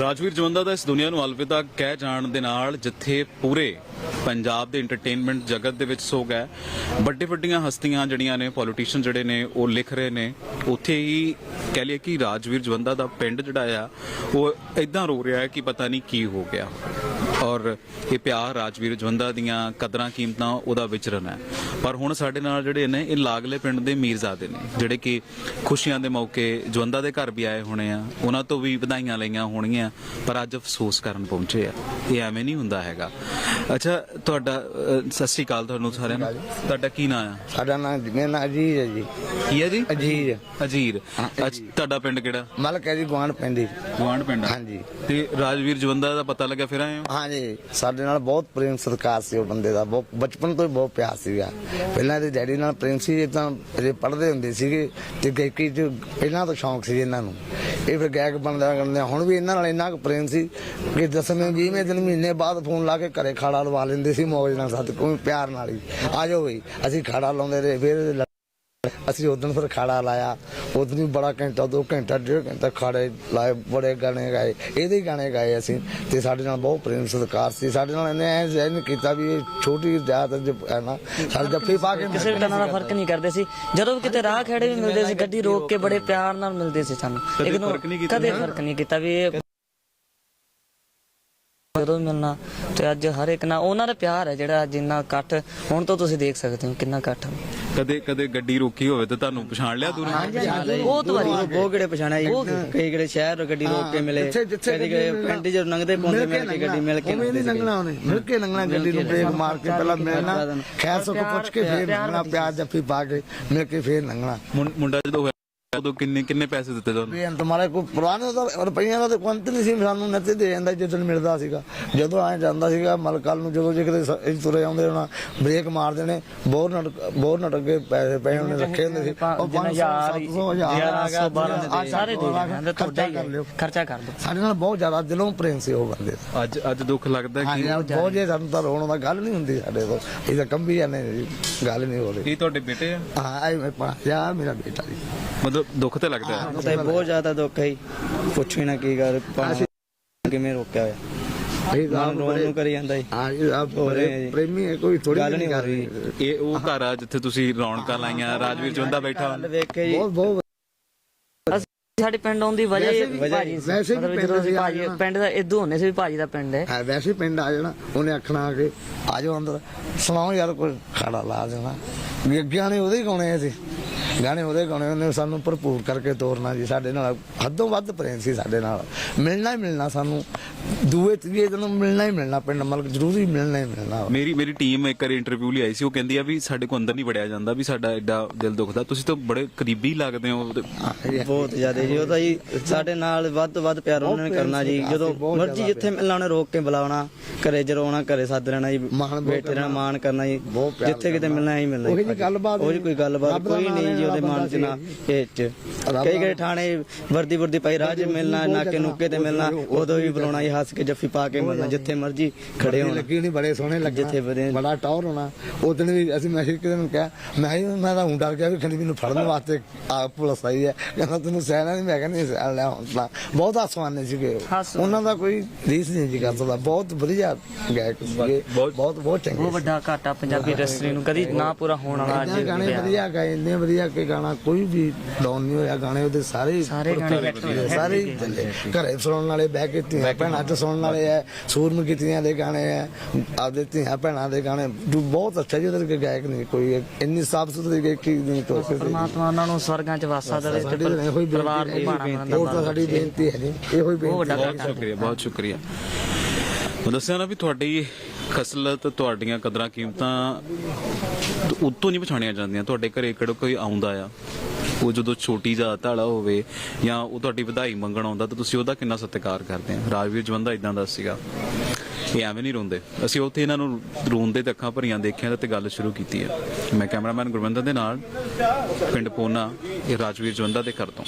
ਰਾਜਵੀਰ ਜਵੰਦਾ ਦਾ ਇਸ ਦੁਨੀਆ ਨੂੰ ਅਲਵਿਦਾ ਕਹਿ ਜਾਣ ਦੇ ਨਾਲ ਜਿੱਥੇ ਪੂਰੇ ਪੰਜਾਬ ਦੇ ਐਂਟਰਟੇਨਮੈਂਟ ਜਗਤ ਦੇ ਵਿੱਚ ਸੋ ਹੈ, ਵੱਡੇ ਵੱਡੀਆਂ ਹਸਤੀਆਂ ਜਿਹੜੀਆਂ ਨੇ ਪੋਲੀਟੀਸ਼ੀਅਨ ਜਿਹੜੇ ਨੇ, ਉਹ ਲਿਖ ਰਹੇ ਨੇ। ਉੱਥੇ ਹੀ ਕਹਿ ਲਈਏ ਕਿ ਰਾਜਵੀਰ ਜਵੰਦਾ ਦਾ ਪਿੰਡ ਜਿਹੜਾ ਆ, ਉਹ ਇਦਾਂ ਰੋ ਰਿਹਾ ਹੈ ਕਿ ਪਤਾ ਨਹੀਂ ਕੀ ਹੋ ਗਿਆ। ਔਰ ਇਹ ਪਿਆਰ ਰਾਜਵੀਰ ਜਵੰਦਾ ਦੀਆਂ ਕਦਰਾਂ ਕੀਮਤਾਂ ਉਹਦਾ ਵਿਚਰਨ ਹੈ। ਪਰ ਹੁਣ ਸਾਡੇ ਨਾਲ ਜਿਹੜੇ ਨੇ ਇਹ ਲਾਗਲੇ ਪਿੰਡ ਦੇ ਮੀਰਜ਼ਾਦੇ ਨੇ ਜਿਹੜੇ ਕਿ ਖੁਸ਼ੀਆਂ ਦੇ ਮੌਕੇ ਜਵੰਦਾ ਦੇ ਘਰ ਵੀ ਆਏ ਹੋਣੇ ਆ। ਉਹਨਾਂ ਤੋਂ ਵੀ ਵਧਾਈਆਂ ਲਈਆਂ ਹੋਣਗੀਆਂ ਪਰ ਅੱਜ ਅਫਸੋਸ ਕਰਨ ਪਹੁੰਚੇ ਆ। ਇਹ ਐਵੇਂ ਨਹੀਂ ਹੁੰਦਾ ਹੈਗਾ। ਅੱਛਾ ਤੁਹਾਡਾ ਸਤਿ ਸ਼੍ਰੀ ਅਕਾਲ ਤੁਹਾਨੂੰ ਸਾਰਿਆਂ ਨੂੰ। ਤੁਹਾਡਾ ਕੀ ਨਾਮ ਆ? ਸਾਡਾ ਨਾਮ ਮੇਰਾ ਨਾਮ ਅਜੀਜ਼ ਹੈ ਜੀ। ਕੀ ਹੈ ਜੀ? ਅਜੀਜ਼। ਅਜੀਰ। ਅੱਛਾ ਤੁਹਾਡਾ ਪਿੰਡ ਕਿਹੜਾ? ਮਲਕ ਹੈ ਜੀ ਗਵਾਂਢ ਪੈਂਦੀ ਗਵਾਂਢ ਪਿੰਡ। ਆ? ਹਾਂਜੀ। ਤੇ ਰਾਜਵੀਰ ਜਵੰਦਾ ਦਾ ਪਤਾ ਲੱਗਿਆ ਫਿਰ ਆਏ ਹੋ? ਹਾਂਜੀ ਸਾਡੇ ਨਾਲ ਬਹੁਤ ਪ੍ਰੇਮ ਸਤਿਕਾਰ ਸੀ ਉਹ ਬੰਦੇ ਦਾ। ਬਹੁਤ, ਬਚਪਨ ਤੋਂ ਹੀ ਬਹੁਤ ਪਿਆਰ ਸੀਗਾ ਪਹਿਲਾਂ ਇਹਦੇ ਡੈਡੀ ਨਾਲ ਪ੍ਰੇਮ ਸੀ, ਇਹ ਤਾਂ ਜੇ ਪੜ੍ਹਦੇ ਹੁੰਦੇ ਸੀਗੇ। ਤੇ ਗਾਇਕੀ ਚ ਪਹਿਲਾਂ ਤੋਂ ਸ਼ੌਂਕ ਸੀ ਇਹਨਾਂ ਨੂੰ। ਇਹ ਫਿਰ ਗਾਇਕ ਬਣਦਾ ਕਰਦੇ, ਹੁਣ ਵੀ ਇਹਨਾਂ ਨਾਲ ਇੰਨਾ ਕੁ ਪ੍ਰੇਮ ਸੀ ਕਿ ਦਸਵੇਂ, ਵੀਹਵੇਂ ਦਿਨ ਮਹੀਨੇ ਬਾਅਦ ਫੋਨ ਲਾ ਕੇ ਘਰੇ ਖਾੜਾ ਲਵਾ ਲੈਂਦੇ ਸੀ ਮੌਜ ਨਾਲ ਸਾਡੇ ਕੋਈ ਪਿਆਰ ਨਾਲ ਹੀ। ਆ ਜਾਓ ਬਈ, ਅਸੀਂ ਖਾੜਾ ਲਾਉਂਦੇ ਰਹੇ, ਫਿਰ ਅਸੀਂ ਉਦੋਂ ਫਿਰ ਖਾੜਾ ਲਾਇਆ। ਉਦੋਂ ਵੀ ਬੜਾ ਘੰਟਾ ਦੋ ਘੰਟਾ ਡੇਢ ਘੰਟਾ ਖਾੜੇ ਲਾਏ ਬੜੇ ਗਾਣੇ ਗਾਏ। ਇਹਦੇ ਹੀ ਗਾਣੇ ਗਾਏ ਅਸੀਂ। ਤੇ ਸਾਡੇ ਨਾਲ ਬਹੁਤ ਪ੍ਰੇਮ ਸਤਿਕਾਰ ਸੀ। ਸਾਡੇ ਨਾਲ ਇਹਨੇ ਐ ਜ਼ਹਿਨ ਕੀਤਾ ਵੀ ਇਹ ਛੋਟੀ ਜਾਤ ਹੈ ਨਾ। ਸਾਡੇ ਜੱਫੀ ਪਾ ਕੇ ਕਿਸੇ ਵੀ ਤਰ੍ਹਾਂ ਦਾ ਫ਼ਰਕ ਨਹੀਂ ਕਰਦੇ ਸੀ। ਜਦੋਂ ਵੀ ਕਿਤੇ ਰਾਹ ਖੜੇ ਵੀ ਮਿਲਦੇ ਸੀ ਗੱਡੀ ਰੋਕ ਕੇ ਬੜੇ ਪਿਆਰ ਨਾਲ ਮਿਲਦੇ ਸੀ ਸਾਨੂੰ। ਕਦੇ ਲੇਕਿਨ ਫ਼ਰਕ ਨਹੀਂ ਕੀਤਾ ਕਦੇ ਫ਼ਰਕ ਨਹੀਂ ਕੀਤਾ ਵੀ ਇਹ ਜਦੋਂ ਵੀ ਮਿਲਣਾ ਤੇ ਅੱਜ ਹਰ ਇੱਕ ਨਾਲ ਉਹਨਾਂ ਦਾ ਪਿਆਰ ਹੈ ਜਿਹੜਾ ਜਿੰਨਾ ਇਕੱਠ ਹੁਣ ਤੋਂ ਤੁਸੀਂ ਦੇਖ ਸਕਦੇ ਹੋ ਕਿੰਨਾ ਇਕੱਠ ਹੈ। ਕਦੇ ਕਦੇ ਗੱਡੀ ਰੋਕੀ ਹੋਵੇ ਤੇ ਤੁਹਾਨੂੰ ਪਛਾਣ ਲਿਆ ਦੂਰੋਂ? ਬਹੁਤ ਵਾਰੀ। ਬਹੁਤ ਕਿਹੜੇ ਪਛਾਣਿਆ ਜੀ। ਕਈ ਕਿਹੜੇ ਸ਼ਹਿਰ ਗੱਡੀ ਰੋਕ ਕੇ ਮਿਲੇ। ਜਿੱਥੇ- ਜਿੱਥੇ ਕਦੀ ਗਏ ਪਿੰਡ ਚ ਲੰਘਦੇ ਪਾਉਂਦੇ ਮਿਲ ਕੇ ਗੱਡੀ ਮਿਲ ਕੇ ਉਵੇਂ ਨਹੀਂ ਲੰਘਣਾ ਉਹਨੇ। ਮਿਲ ਕੇ ਲੰਘਣਾ ਗੱਡੀ ਨੂੰ ਬ੍ਰੇਕ ਮਾਰ ਕੇ ਪਹਿਲਾਂ ਮਿਲਣਾ। ਖੈਰ ਸੁੱਖ ਪੁੱਛ ਕੇ ਫੇਰ ਲੰਘਣਾ ਪਿਆਰ ਜੱਫੀ ਪਾ ਕੇ ਮਿਲ ਕੇ ਫੇਰ ਲੰਘਣਾ। ਮੁੰਡਾ ਜਦੋਂ ਉਦੋਂ ਕਿੰਨੇ ਕਿੰਨੇ ਪੈਸੇ ਦਿੱਤੇ ਤੁਹਾਨੂੰ? ਵੀ ਤੁਹਾਰੇ ਕੋਈ ਪੁਰਾਣੇ ਦਾ ਰੁਪਈਆਂ ਦਾ ਤੇ ਕੁੰਤ ਨਹੀਂ ਸੀ ਸਾਨੂੰ ਨੱਤੇ ਦੇ ਜਾਂਦਾ ਜਦੋਂ ਮਿਲਦਾ ਸੀਗਾ। ਜਦੋਂ ਆਏ ਜਾਂਦਾ ਸੀਗਾ ਮਲਕਲ ਨੂੰ ਜਦੋਂ ਜੇ ਕਿਤੇ ਸ- ਅਸੀਂ ਤੁਰੇ ਆਉਂਦੇ ਹੋਣਾ ਬ੍ਰੇਕ ਮਾਰ ਦੇਣੇ ਬੋਰ ਨਟ ਬੋਰ ਨਟ ਅੱਗੇ ਪੈਸੇ ਪਏ ਉਹਨੇ ਰੱਖੇ ਹੁੰਦੇ ਸੀ। ਉਹ ਜਿੰਨਾ 500 ਯਾਰ 700 ਹਜ਼ਾਰ 1200 ਸਾਰੇ ਦੇ ਜਾਂਦੇ ਤੁਹਾਡਾ ਖਰਚਾ ਕਰ ਲਿਓ। ਹੀ ਖਰਚਾ ਕਰ ਦਿਓ। ਸਾਡੇ ਨਾਲ ਬਹੁਤ ਜ਼ਿਆਦਾ ਦਿਲੋਂ ਪ੍ਰੇਮ ਸੀ ਉਹ ਬੰਦੇ ਦਾ। ਅੱਜ ਅੱਜ ਦੁੱਖ ਲੱਗਦਾ ਹਾਂਜੀ ਕਿ ਬਹੁਤ ਜੇ ਸਾਨੂੰ ਤਾਂ ਰੋਣ ਦਾ ਗੱਲ ਨਹੀਂ ਹੁੰਦੀ ਸਾਡੇ ਤੋਂ ਇਹ ਤਾਂ ਕੰਬੀ ਜਾਂਦੇ ਨੇ ਜੀ ਗੱਲ ਨਹੀਂ ਹੋ ਰਹੀ। ਇਹ ਤੁਹਾਡੇ ਬੇਟੇ ਆ? ਹਾਂ ਆਈ ਮੈਂ ਪਾ ਯਾ ਮੇਰਾ ਬੇਟਾ ਜੀ। ਮਤਲਬ ਦੁੱਖ ਤੇ ਲੱਗਦਾ ਹੈ। ਤੇ ਬਹੁਤ ਜ਼ਿਆਦਾ ਦੁੱਖ ਹੈ ਜੀ। ਪੁੱਛੋ ਹੀ ਨਾ ਕੀ ਗੱਲ ਪਾਣੀ ਕਿਵੇਂ ਰੋਕਿਆ ਹੋਇਆ। ਇਹ ਤਾਂ ਮਨ ਰੋਣ ਨੂੰ ਕਰੀ ਜਾਂਦਾ ਜੀ। ਹਾਂ ਇਹ ਆਪ ਹੋ ਰਹੇ ਆ ਜੀ। ਪ੍ਰੇਮੀ ਹੈ ਕੋਈ ਥੋੜੀ ਗੱਲ ਨਹੀਂ ਹੋ ਰਹੀ। ਇਹ ਉਹ ਘਰ ਆ ਜਿੱਥੇ ਤੁਸੀਂ ਰੌਣਕਾਂ ਲਾਈਆਂ ਰਾਜਵੀਰ ਚੁੰਦਾ ਬੈਠਾ। ਗੱਲ ਵੇਖ ਕੇ ਜੀ। ਬਹੁਤ ਬਹੁਤ ਸਾਡੇ ਪਿੰਡ ਆਉਣ ਦੀ ਵਜ੍ਹਾ ਹੀ ਭਾਜੀ ਸੀ। ਵੈਸੇ ਵੀ ਮਤਲਬ ਪਿੰਡ ਜਦੋਂ ਅਸੀਂ ਸੀ ਆ ਭਾਜੀ ਜਾਣਾ। ਪਿੰਡ ਦਾ ਇਦੋਂ ਹੁੰਦੇ ਸੀ ਵੀ ਭਾਜੀ ਦਾ ਪਿੰਡ ਹੈ। ਹੈ ਵੈਸੇ ਪਿੰਡ ਆ ਜਾਣਾ। ਉਹਨੇ ਆਖਣਾ ਆ ਕੇ ਆ ਜਾਓ ਅੰਦਰ। ਸੁਣਾਓ ਯਾਰ ਕੋਈ ਖਾੜਾ ਲਾ ਦੇਣਾ। ਵੀ ਗਾਣੇ ਉਹਦੇ ਹੀ ਗਾਉਣੇ ਸੀ ਗਾਣੇ ਉਹਦੇ ਗਾਉਣੇ ਉਹਨੇ ਸਾਨੂੰ ਭਰਪੂਰ ਕਰਕੇ ਤੋਰਨਾ ਜੀ ਸਾਡੇ ਨਾਲ ਹੱਦੋਂ ਵੱਧ ਪ੍ਰੇਮ ਸੀ ਸਾਡੇ ਨਾਲ। ਮਿਲਣਾ ਹੀ ਮਿਲਣਾ ਸਾਨੂੰ। ਦੂਏ ਤੀਏ ਦਿਨ ਮਿਲਣਾ ਹੀ ਮਿਲਣਾ ਪਿੰਡ ਮਲਕ ਜ਼ਰੂਰੀ ਮਿਲਣਾ ਹੀ ਮਿਲਣਾ। ਮੇਰੀ ਮੇਰੀ ਟੀਮ ਇੱਕ ਵਾਰੀ ਇੰਟਰਵਿਊ ਲਈ ਆਈ ਸੀ ਉਹ ਕਹਿੰਦੀ ਆ ਵੀ ਸਾਡੇ ਕੋ ਅੰਦਰ ਨਹੀਂ ਵੜਿਆ ਜਾਂਦਾ ਵੀ ਸਾਡਾ ਐਡਾ ਦਿਲ ਦੁਖਦਾ। ਤੁਸੀਂ ਤਾਂ ਬੜੇ ਕਰੀਬੀ ਲੱਗਦੇ ਹੋ। ਬਹੁਤ ਜ਼ਿਆਦਾ ਜੀ ਉਹ ਤਾਂ ਜੀ ਸਾਡੇ ਨਾਲ ਵੱਧ ਤੋਂ ਵੱਧ ਪਿਆਰ ਉਹਨਾਂ ਨੇ ਕਰਨਾ ਜੀ। ਜਦੋਂ ਮਰਜ਼ੀ ਜਿੱਥੇ ਮਿਲਣਾ ਉਹਨੇ ਰੋਕ ਕੇ ਬੁਲਾਉਣਾ ਘਰੇ ਜਦੋਂ ਆਉਣਾ ਘਰੇ ਸੱਦ ਲੈਣਾ ਜੀ ਬੇਟੇ ਨਾਲ ਮਾਣ ਕਰਨਾ ਜੀ। ਜਿੱਥੇ ਕਿਤੇ ਮਿਲਣਾ ਹੀ ਮਿਲਣਾ ਉਹੀ ਜਿਹੀ ਗੱਲਬਾਤ ਉਹ ਜੀ ਕੋਈ ਗੱਲਬਾਤ ਕੋਈ ਨਹੀਂ ਜੀ ਉਹਦੇ ਰੱਬ ਮਨ ਚ ਨਾ ਇਹ ਚ। ਕਈ ਦਾ- ਕਈ ਥਾਣੇ ਵਰਦੀ ਵਰਦੀ ਪਾਈ ਰਾਜ ਮਿਲਣਾ ਨਾਕੇ ਨੁਕੇ ਤੇ ਮਿਲਣਾ ਉਦੋਂ ਵੀ ਬੁਲਾਉਣਾ ਜੀ ਹੱਸ ਕੇ ਜੱਫੀ ਪਾ ਕੇ ਮਿਲਣਾ ਜਿੱਥੇ ਮਰਜ਼ੀ ਖੜੇ ਹੋਣਾ। ਲੱਗੀ ਨਹੀਂ ਬੜੇ ਸੋਹਣੇ ਲੱਗੇ ਜਿੱਥੇ ਬੜੇ- ਬੜਾ ਟੌਰ ਹੋਣਾ। ਉਹ ਦਿਨ ਵੀ ਅਸੀਂ ਮੈਂ ਕਿਤੇ ਨੂੰ ਕਿਹਾ ਮੈਂ ਮੈਂ ਤਾਂ ਹੁੰਦਾ ਗਿਆ ਵੀ ਖਣੀ ਮੈਨੂੰ ਫੜਨ ਵਾਸਤੇ ਆ ਪੁਲਿਸ ਆਈ ਹੈ। ਕਹਿੰਦਾ ਤੈਨੂੰ ਸਹਿਣਾ ਨਹੀਂ? ਮੈਂ ਕਹਿੰਦਾ ਸਹਿਣ ਹੁਣ ਤਾਂ। ਬਹੁਤ ਆਸਮਾਨੇ ਸੀਗੇ। ਉਹਨਾਂ ਦਾ ਕੋਈ ਰੀਸ ਨਹੀਂ ਜੀ ਕਰ ਸਕਦਾ। ਬਹੁਤ ਵਧੀਆ ਗਾਇਕ ਸੀਗੇ। ਬਹੁਤ- ਬਹੁਤ ਚੰਗੇ ਬਹੁਤ ਵੱਡਾ ਘਾਟਾ ਪੰਜਾਬੀ ਇੰਡਸਟਰੀ ਨੂੰ। ਕਦੀ ਨਾ ਪੂਰਾ ਹੋਣ ਵਾਲਾ ਅੱਜ। ਵਧੀਆ ਗਾਏ ਇੰਨੇ ਵਧੀਆ ਕਿ ਗਾਣਾ ਕੋਈ ਵੀ ਡਾਊਨ ਨਹੀਂ ਹੋਇਆ ਗਾਣੇ ਉਹਦੇ ਸਾਰੇ ਸਾਰੇ ਗਾਣੇ ਸਾਰੇ। ਘਰੇ ਸੁਣਨ ਵਾਲੇ ਬਹਿ ਕੇ ਧੀਆਂ ਭੈਣਾਂ ਚ ਸੁਣਨ ਵਾਲੇ ਐ ਸੂਰਮ ਕੀਤੀਆਂ ਦੇ ਗਾਣੇ ਐ ਆਪਦੇ ਧੀਆਂ ਭੈਣਾਂ ਦੇ ਗਾਣੇ। ਜੋ ਬਹੁਤ ਅੱਛਾ ਜੀ ਉਹਦੇ ਗਾਇਕ ਨਹੀਂ ਕੋਈ ਇੰਨੀ ਸਾਫ਼ ਸੁਥਰੀ ਗਾਇਕੀ ਨਹੀਂ ਕੋਈ। ਪਰਮਾਤਮਾ ਉਹਨਾਂ ਨੂੰ ਸਵਰਗਾਂ 'ਚ ਵਾਸਾ ਦੇਵੇ ਸਾਡੀ ਤੇ ਤਾਂ ਇਹੋ ਹੀ ਪਰਿਵਾਰ ਬੇਨਤੀ ਨੂੰ ਤਾਂ ਸਾਡੀ ਬੇਨਤੀ ਹੈ ਜੀ। ਇਹੋ ਹੀ ਬੇਨਤੀ ਹੈ। ਬਹੁਤ ਸ਼ੁਕਰੀਆ ਬਹੁਤ ਸ਼ੁਕਰੀਆ। ਉਹ ਦੱਸਿਆ ਨਾ ਵੀ ਤੁਹਾਡੀ ਖਸਲਤ ਤੁਹਾਡੀਆਂ ਕਦਰਾਂ ਕੀਮਤਾਂ ਉਤੋਂ ਨਹੀਂ ਪਛਾਣੀਆਂ ਜਾਂਦੀਆਂ? ਤੁਹਾਡੇ ਘਰੇ ਕਿਹੜਾ ਕੋਈ ਆਉਂਦਾ ਆ? ਉਹ ਜਦੋਂ ਛੋਟੀ ਜਾਤ ਵਾਲਾ ਹੋਵੇ ਜਾਂ ਉਹ ਤੁਹਾਡੀ ਵਧਾਈ ਮੰਗਣ ਆਉਂਦਾ ਤਾਂ ਤੁਸੀਂ ਉਹਦਾ ਕਿੰਨਾ ਸਤਿਕਾਰ ਕਰਦੇ ਆ? ਰਾਜਵੀਰ ਜਵੰਦਾ ਇਦਾਂ ਦਾ ਸੀਗਾ। ਇਹ ਐਵੇਂ ਨਹੀਂ ਰੋਂਦੇ। ਅਸੀਂ ਉੱਥੇ ਇਹਨਾਂ ਨੂੰ ਰੋਂਦੇ ਤੇ ਅੱਖਾਂ ਭਰੀਆਂ ਦੇਖਿਆ ਤੇ ਗੱਲ ਸ਼ੁਰੂ ਕੀਤੀ ਹੈ ਮੈਂ ਕੈਮਰਾਮੈਨ ਗੁਰਵਿੰਦਰ ਦੇ ਨਾਲ, ਪਿੰਡ ਪੋਨਾ, ਇਹ ਰਾਜਵੀਰ ਜਵੰਦਾ ਦੇ ਘਰ ਤੋਂ।